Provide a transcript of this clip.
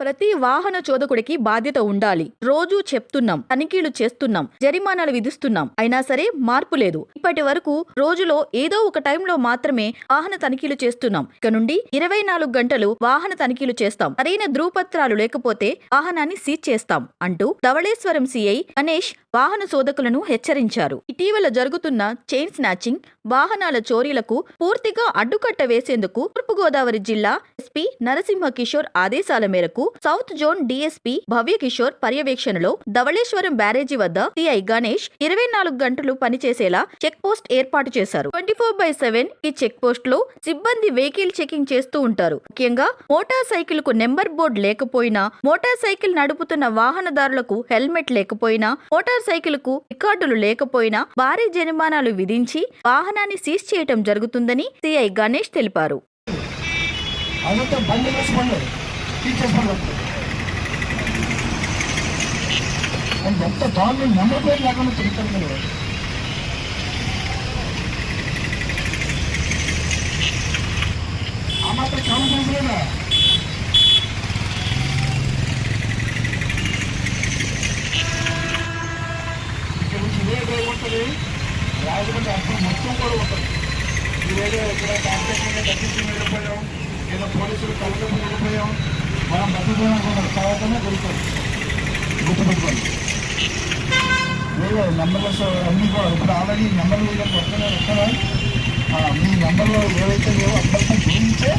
ప్రతి వాహన చోదకుడికి బాధ్యత ఉండాలి. రోజూ చెప్తున్నాం తనిఖీలు చేస్తున్నాం జరిమానాలు విధిస్తున్నాం. అయినా సరే మార్పు లేదు. ఇప్పటి వరకు రోజులో ఏదో ఒక టైంలో మాత్రమే వాహన తనిఖీలు చేస్తున్నాం. ఇక నుండి ఇరవై నాలుగు గంటలు వాహన తనిఖీలు చేస్తాం. సరైన ధృవపత్రాలు లేకపోతే వాహనాన్ని సీజ్ చేస్తాం అంటూ ధవళేశ్వరం సిఐ గణేష్ వాహన శోధకులను హెచ్చరించారు. ఇటీవల జరుగుతున్న చైన్ స్నాచింగ్ వాహనాల చోరీలకు పూర్తిగా అడ్డుకట్ట వేసేందుకు తూర్పుగోదావరి జిల్లా ఎస్పీ నరసింహ కిషోర్ ఆదేశాల మేరకు south zone DSP Bhavya Kishore పర్యవేక్షణలో ధవళేశ్వరం బ్యారేజీ వద్ద సిఐ గణేష్ ఇరవై నాలుగు గంటలు పనిచేసేలా చెక్ పోస్ట్ ఏర్పాటు చేశారు. ట్వంటీ ఫోర్ బై సెవెన్ ఈ చెక్ పోస్ట్లో సిబ్బంది వెహికల్ చెకింగ్ చేస్తూ ఉంటారు. ముఖ్యంగా మోటార్ సైకిల్కు నెంబర్ బోర్డు లేకపోయినా మోటార్ సైకిల్ నడుపుతున్న వాహనదారులకు హెల్మెట్ లేకపోయినా మోటార్ సైకిల్కు రికార్డులు లేకపోయినా భారీ జరిమానాలు విధించి వాహనాన్ని సీజ్ చేయటం జరుగుతుందని సిఐ గణేష్ తెలిపారు. అదంతా ఎంత దాన్ని నెంబర్ ప్లేట్ లేకుండా తిరుగుతారు మీరు ఆ మాత్రం కామన్ సెన్స్ లేదా ఇక్కడ నుంచి ఇదే డ్రైవ్ ఉంటుంది. రాజమండ్రి అర్థం మొత్తం కూడా ఉంటుంది ఇదేదో ఇక్కడ కాంపిటేషన్ తగ్గించి వెళ్ళిపోయాం ఏదో పోలీసులు కలగడం వెళ్ళిపోయాం మనం బతుకుతున్నాం తర్వాతనే దొరుకుతుంది గుర్తుపెట్టుకోండి. లేదు నెంబర్స్ అన్నీ కూడా ఇప్పుడు ఆల్రెడీ నెంబర్లు వీళ్ళకి వస్తున్నాయి వస్తున్నాయి మీ నెంబర్లో ఏవైతే లేవో అందరికీ గురించే